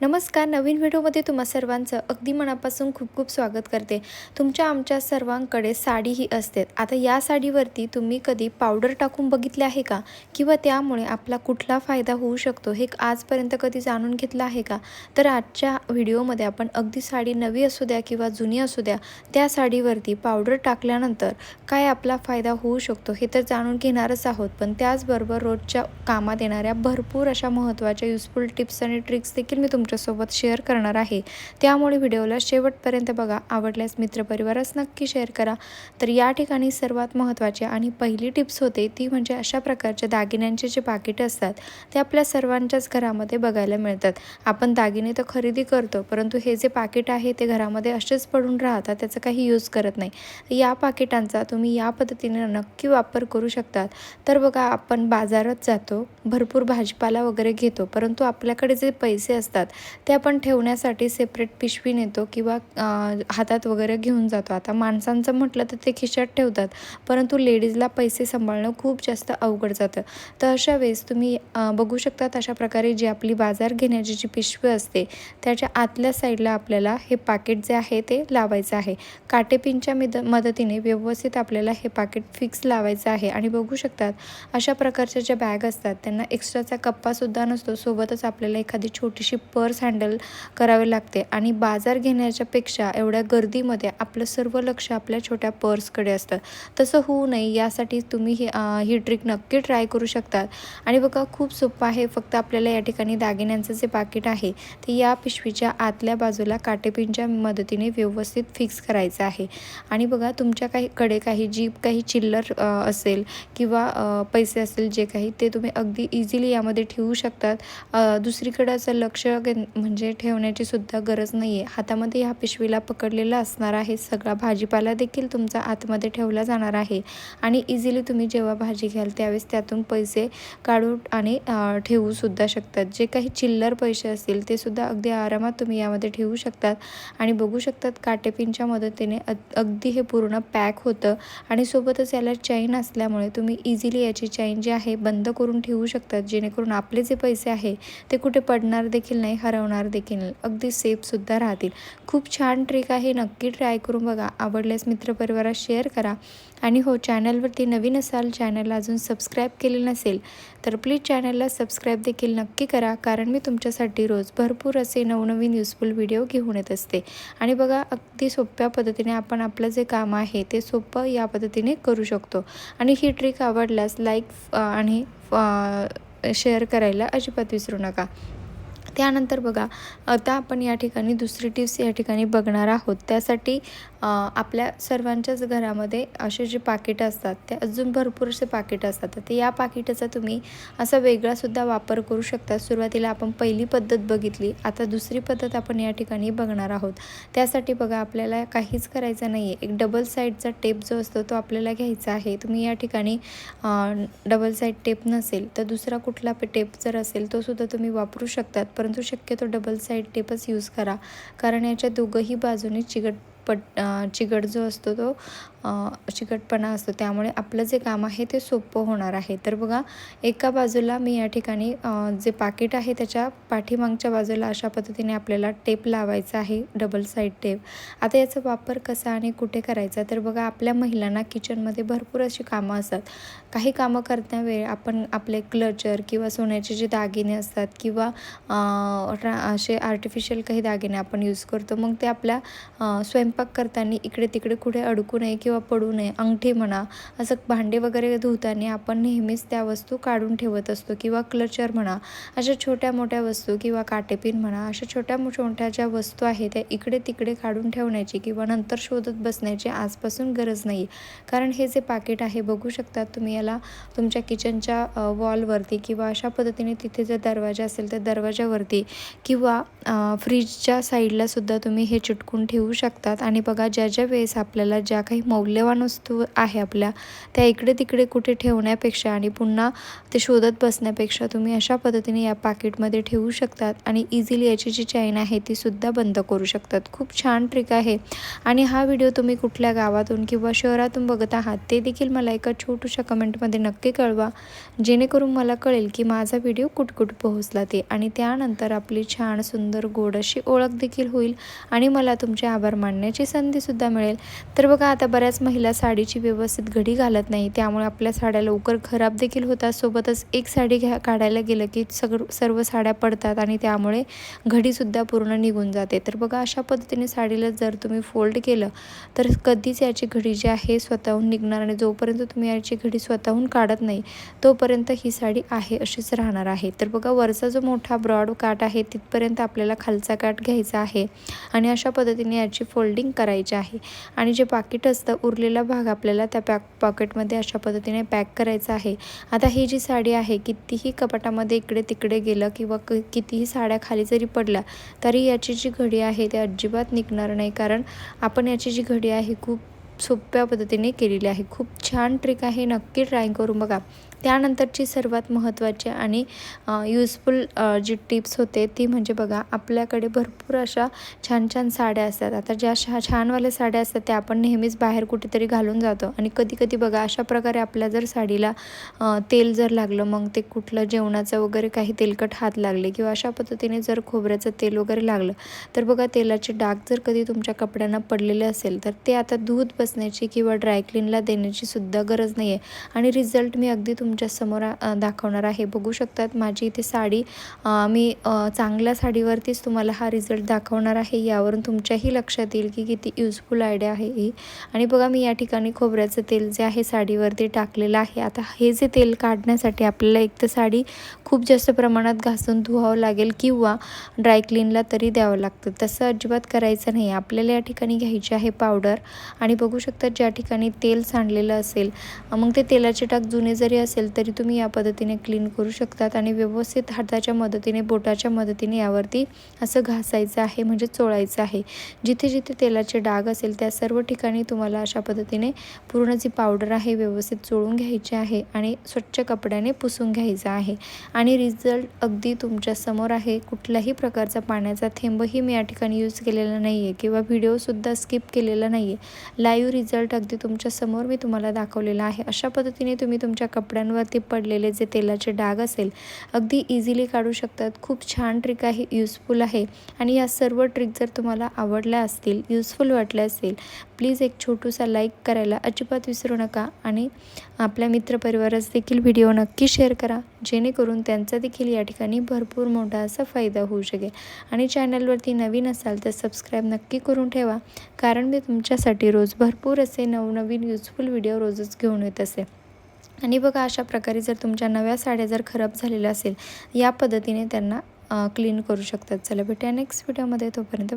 नमस्कार नवीन व्हिडिओमध्ये तुम्हा सर्वांचं अगदी मनापासून खूप खूप स्वागत करते. तुमच्या आमच्या सर्वांकडे साडी ही असते आता या साडीवरती तुम्ही कधी पावडर टाकून बघितले आहे का? किंवा त्यामुळे आपला कुठला फायदा होऊ शकतो हे आजपर्यंत कधी जाणून घेतलं आहे का? तर आजच्या व्हिडिओमध्ये आपण अगदी साडी नवी असू द्या किंवा जुनी असू द्या त्या साडीवरती पावडर टाकल्यानंतर काय आपला फायदा होऊ शकतो हे तर जाणून घेणारच आहोत. पण त्याचबरोबर रोजच्या कामात येणाऱ्या भरपूर अशा महत्त्वाच्या युजफुल टिप्स आणि ट्रिक्स देखील मी तुमच्यासोबत शेअर करणार आहे. त्यामुळे व्हिडिओला शेवटपर्यंत बघा. आवडल्यास मित्रपरिवारास नक्की शेअर करा. तर या ठिकाणी सर्वात महत्त्वाची आणि पहिली टिप्स होते ती म्हणजे अशा प्रकारच्या दागिन्यांचे जे पाकिट असतात ते आपल्या सर्वांच्याच घरामध्ये बघायला मिळतात. आपण दागिने तर खरेदी करतो परंतु हे जे पाकिट आहे ते घरामध्ये असेच पडून राहतात त्याचा काही यूज करत नाही. या पाकिटांचा तुम्ही या पद्धतीने नक्की वापर करू शकतात. तर बघा आपण बाजारात जातो भरपूर भाजीपाला वगैरे घेतो परंतु आपल्याकडे जे पैसे असतात ते आपण ठेवण्यासाठी सेपरेट पिशवी नेतो किंवा हातात वगैरे घेऊन जातो. आता माणसांचं म्हटलं तर ते खिशात ठेवतात परंतु लेडीजला पैसे सांभाळणं खूप जास्त अवघड जातं. तर अशा वेळेस तुम्ही बघू शकतात अशा प्रकारे जी आपली बाजार घेण्याची जी पिशवी असते त्याच्या आतल्या साईडला आपल्याला हे पाकिट जे आहे ते लावायचं आहे. काटेपिनच्या मिद मदतीने व्यवस्थित आपल्याला हे पाकिट फिक्स लावायचं आहे. आणि बघू शकतात अशा प्रकारच्या ज्या बॅग असतात त्यांना एक्स्ट्राचा कप्पासुद्धा नसतो. सोबतच आपल्याला एखादी छोटीशी पर्स हँडल करावे लागते. आणि बाजार घेण्याच्या पेक्षा एवढ्या गर्दीमध्ये आपलं सर्व लक्ष आपल्या छोट्या पर्सकडे असतं. तसं होऊ नये यासाठी तुम्ही ही ही ट्रिक नक्की ट्राय करू शकतात. आणि बघा खूप सोपं आहे. फक्त आपल्याला या ठिकाणी दागिन्यांचं जे पाकिट आहे ते या पिशवीच्या आतल्या बाजूला काटेपिनच्या मदतीने व्यवस्थित फिक्स करायचं आहे. आणि बघा तुमच्या काही कडे काही जी काही चिल्लर असेल किंवा पैसे असेल जे काही ते तुम्ही अगदी इझिली यामध्ये ठेवू शकतात. दुसरीकडे असं लक्ष म्हणजे ठेवण्याची सुद्धा गरज नाही आहे हातामध्ये ह्या पिशवीला पकडलेला असणार आहे. सगळा भाजीपाला देखील तुमचा आतमध्ये ठेवला जाणार आहे. आणि इझिली तुम्ही जेव्हा भाजी घ्याल त्यावेळेस त्यातून पैसे काढून आणि ठेवूसुद्धा ठेवू सुद्धा शकतात. जे काही चिल्लर पैसे असतील ते सुद्धा अगदी आरामात तुम्ही यामध्ये ठेवू शकतात. आणि बघू शकतात काटेपिनच्या मदतीने अग अगदी हे पूर्ण पॅक होतं. आणि सोबतच याला चैन असल्यामुळे तुम्ही इझिली याची चैन जी आहे बंद करून ठेवू शकतात. जेणेकरून आपले जे पैसे आहे ते कुठे पडणार देखील नाही. हरवणार देखील. अगदी सेफसुद्धा राहतील. खूप छान ट्रिक आहे. नक्की ट्राय करून बघा. आवडल्यास मित्रपरिवारात शेअर करा. आणि हो चॅनलवरती नवीन असाल चॅनलला अजून सबस्क्राईब केले नसेल तर प्लीज चॅनलला सबस्क्राईब देखील नक्की करा. कारण मी तुमच्यासाठी रोज भरपूर असे नवनवीन युजफुल व्हिडिओ घेऊन येत असते. आणि बघा अगदी सोप्या पद्धतीने आपण आपलं जे काम आहे ते सोपं या पद्धतीने करू शकतो. आणि ही ट्रिक आवडल्यास लाईक आणि शेअर करायला अजिबात विसरू नका. त्यानंतर बघा आता आपण या ठिकाणी दुसरी टिप्स या ठिकाणी बघणार आहोत. त्यासाठी आपल्या सर्वांच्याच घरामध्ये असे जे पाकिटं असतात ते अजून भरपूर असे पाकिटं असतात. तर ते या पाकिटाचा तुम्ही असा वेगळासुद्धा वापर करू शकता. सुरुवातीला आपण पहिली पद्धत बघितली आता दुसरी पद्धत आपण या ठिकाणी बघणार आहोत. त्यासाठी बघा आपल्याला काहीच करायचं नाही आहे एक डबल साईडचा टेप जो असतो तो आपल्याला घ्यायचा आहे. तुम्ही या ठिकाणी डबल साईड टेप नसेल तर दुसरा कुठला टेप जर असेल तो सुद्धा तुम्ही वापरू शकतात. परंतु शक्यतो डबल साईड टेपच यूज करा. कारण याच्या दोघंही बाजूने चिकट पट चिकट जो असतो तो चिकटपणा असतो. त्यामुळे आपलं जे काम आहे ते सोपं होणार आहे. तर बघा एका बाजूला मी या ठिकाणी जे पाकिट आहे त्याच्या पाठीमागच्या बाजूला अशा पद्धतीने आपल्याला टेप लावायचा आहे डबल साईड टेप. आता याचा वापर कसा आणि कुठे करायचा? तर बघा आपल्या महिलांना किचनमध्ये भरपूर अशी कामं असतात. काही कामं करण्यावेळी आपण आपले क्लचर किंवा सोन्याचे जे दागिने असतात किंवा असे आर्टिफिशियल काही दागिने आपण यूज करतो मग ते आपल्या स्वयं स्वयंपाक करताना इकडे तिकडे कुठे अडकू नये किंवा पडू नये अंगठी म्हणा असं भांडे वगैरे धुताना आपण नेहमीच त्या वस्तू काढून ठेवत असतो किंवा क्लचर म्हणा अशा छोट्या मोठ्या वस्तू किंवा काटेपिन म्हणा अशा छोट्या मोठ्या ज्या वस्तू आहेत त्या इकडे तिकडे काढून ठेवण्याची किंवा नंतर शोधत बसण्याची आजपासून गरज नाही. कारण हे जे पाकिट आहे बघू शकतात तुम्ही याला तुमच्या किचनच्या वॉलवरती किंवा अशा पद्धतीने तिथे जर दरवाजा असेल तर दरवाजावरती किंवा फ्रीजच्या साईडला सुद्धा तुम्ही हे चिटकून ठेवू शकतात. आणि बघा ज्या ज्या वेळेस आपल्याला ज्या काही मौल्यवान वस्तू आहे आपल्या त्या इकडे तिकडे कुठे ठेवण्यापेक्षा आणि पुन्हा ते शोधत बसण्यापेक्षा तुम्ही अशा पद्धतीने या पाकिटमध्ये ठेवू शकतात आणि इझिली याची जी चैन आहे ती सुद्धा बंद करू शकतात. खूप छान ट्रिक आहे. आणि हा व्हिडिओ तुम्ही कुठल्या गावातून किंवा शहरातून बघत आहात ते देखील मला एका छोटूशा कमेंटमध्ये नक्की कळवा. जेणेकरून मला कळेल की माझा व्हिडिओ कुठकुठ पोहोचला ते आणि त्यानंतर आपली छान सुंदर गोड अशी ओळख देखील होईल आणि मला तुमचे आभार मानण्याची संधीसुद्धा मिळेल. तर बघा आता बऱ्याच महिला साडीची व्यवस्थित घडी घालत नाही. त्यामुळे आपल्या साड्या लवकर खराब देखील होतात. सोबतच एक साडी घ्या काढायला गेलं की सग सर्व साड्या पडतात आणि त्यामुळे घडीसुद्धा पूर्ण निघून जाते. तर बघा अशा पद्धतीने साडीला जर तुम्ही फोल्ड केलं तर कधीच याची घडी जी आहे स्वतःहून निघणार आणि जोपर्यंत तुम्ही याची घडी स्वतःहून काढत नाही तोपर्यंत ही साडी आहे अशीच राहणार आहे. तर बघा वरचा जो मोठा ब्रॉड काट आहे तिथपर्यंत आपल्याला खालचा काट घ्यायचा आहे आणि अशा पद्धतीने याची फोल्डिंग करायची आहे. आणि जे पाकिट असतं उरलेला भाग आपल्याला त्या पॅक पॉकेटमध्ये अशा पद्धतीने पॅक करायचं आहे. आता ही जी साडी आहे कितीही कपाटामध्ये इकडे तिकडे गेलं किंवा क कितीही साड्या खाली जरी पडल्या तरी याची जी घडी आहे ती अजिबात निघणार नाही. कारण आपण याची जी घडी आहे खूप सोप्या पद्धतीने केलेली आहे. खूप छान ट्रिक आहे. नक्की ट्राय करून बघा. त्यानंतरची सर्वात महत्त्वाची आणि यूजफुल जी टिप्स होते ती म्हणजे बघा आपल्याकडे भरपूर अशा छान छान साड्या असतात. आता ज्या शा छानवाल्या साड्या असतात त्या आपण नेहमीच बाहेर कुठेतरी घालून जातो. आणि कधी कधी बघा अशा प्रकारे आपल्या जर साडीला तेल जर लागलं मग ते कुठलं जेवणाचं वगैरे काही तेलकट हात लागले किंवा अशा पद्धतीने जर खोबऱ्याचं तेल वगैरे लागलं तर बघा तेलाचे डाग जर कधी तुमच्या कपड्यांना पडलेले असेल तर ते आता धूत बसण्याची किंवा ड्रायक्लीनला देण्याची सुद्धा गरज नाही आहे आणि रिझल्ट मी अगदी तुम समोर दाखवणार आहे. बघू शकतात माझी इथे साडी. मी चांगल्या साडीवरतीच तुम्हाला हा रिझल्ट दाखवणार आहे. यावरून तुमच्याही लक्षात येईल की किती युजफुल आयडिया आहे ही. आणि बघा मी या ठिकाणी खोबऱ्याचं तेल जे आहे साडीवरती टाकलेलं आहे. आता हे जे तेल काढण्यासाठी आपल्याला एक तर साडी खूप जास्त प्रमाणात घासून धुवावं लागेल किंवा ड्रायक्लीनला तरी द्यावं लागतं. तसं अजिबात करायचं नाही. आपल्याला या ठिकाणी घ्यायची आहे पावडर. आणि बघू शकतात ज्या ठिकाणी तेल सांडलेलं असेल मग ते तेलाचे टाक जुने जरी असेल तरी तुम्ही या पद्धतीने क्लीन करू शकतात आणि व्यवस्थित हाताच्या मदतीने बोटाच्या मदतीने यावरती असं घासायचं आहे म्हणजे चोळायचं आहे. जिथे जिथे तेलाचे डाग असेल त्या सर्व ठिकाणी तुम्हाला अशा पद्धतीने पूर्ण जी पावडर आहे व्यवस्थित चोळून घ्यायची आहे आणि स्वच्छ कपड्याने पुसून घ्यायचं आहे. आणि रिझल्ट अगदी तुमच्यासमोर आहे. कुठल्याही प्रकारचा पाण्याचा थेंबही मी या ठिकाणी यूज केलेला नाही आहे किंवा व्हिडिओसुद्धा स्किप केलेला नाही आहे लाईव्ह रिझल्ट अगदी तुमच्यासमोर मी तुम्हाला दाखवलेला आहे. अशा पद्धतीने तुम्ही तुमच्या कपड्यांवरती पडलेले जे तेलाचे डाग असेल अगदी इझिली काढू शकतात. खूप छान ट्रिक आहे युजफुल आहे. आणि या सर्व ट्रिक जर तुम्हाला आवडल्या असतील युजफुल वाटल्या असेल प्लीज एक छोटूसा लाईक करायला अजिबात विसरू नका. आणि आपल्या मित्रपरिवारास देखील व्हिडिओ नक्की शेअर करा. जेणेकरून त्यांचा देखील या ठिकाणी भरपूर मोठा असा फायदा होऊ शकेल. आणि चॅनलवरती नवीन असाल तर सबस्क्राईब नक्की करून ठेवा. कारण मी तुमच्यासाठी रोज भरपूर असे नवनवीन युजफुल व्हिडिओ रोजच घेऊन येत असे. आणि बघा अशा प्रकारे जर तुमच्या नव्या साड्या जर खराब झालेल्या असेल या पद्धतीने त्यांना क्लीन करू शकतात. चला भेटूया नेक्स्ट व्हिडिओमध्ये तोपर्यंत